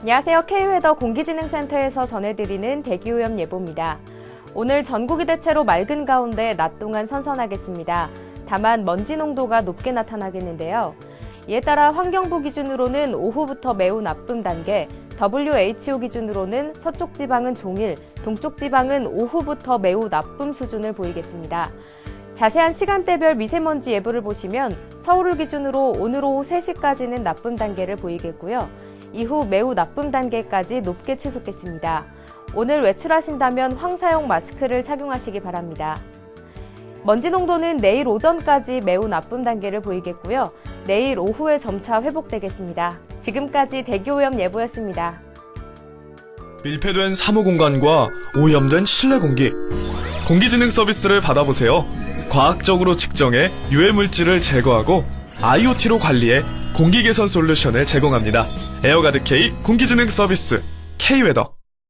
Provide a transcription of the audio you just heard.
안녕하세요. K웨더 공기진흥센터에서 전해드리는 대기오염 예보입니다. 오늘 전국이 대체로 맑은 가운데 낮 동안 선선하겠습니다. 다만 먼지 농도가 높게 나타나겠는데요. 이에 따라 환경부 기준으로는 오후부터 매우 나쁨 단계, WHO 기준으로는 서쪽 지방은 종일, 동쪽 지방은 오후부터 매우 나쁨 수준을 보이겠습니다. 자세한 시간대별 미세먼지 예보를 보시면 서울을 기준으로 오늘 오후 3시까지는 나쁨 단계를 보이겠고요. 이후 매우 나쁨 단계까지 높게 치솟겠습니다. 오늘 외출하신다면 황사용 마스크를 착용하시기 바랍니다. 먼지 농도는 내일 오전까지 매우 나쁨 단계를 보이겠고요. 내일 오후에 점차 회복되겠습니다. 지금까지 대기오염 예보였습니다. 밀폐된 사무 공간과 오염된 실내 공기. 공기진흥 서비스를 받아보세요. 과학적으로 측정해 유해 물질을 제거하고 IoT로 관리해 공기 개선 솔루션을 제공합니다. 에어가드 K 공기진흥 서비스 K웨더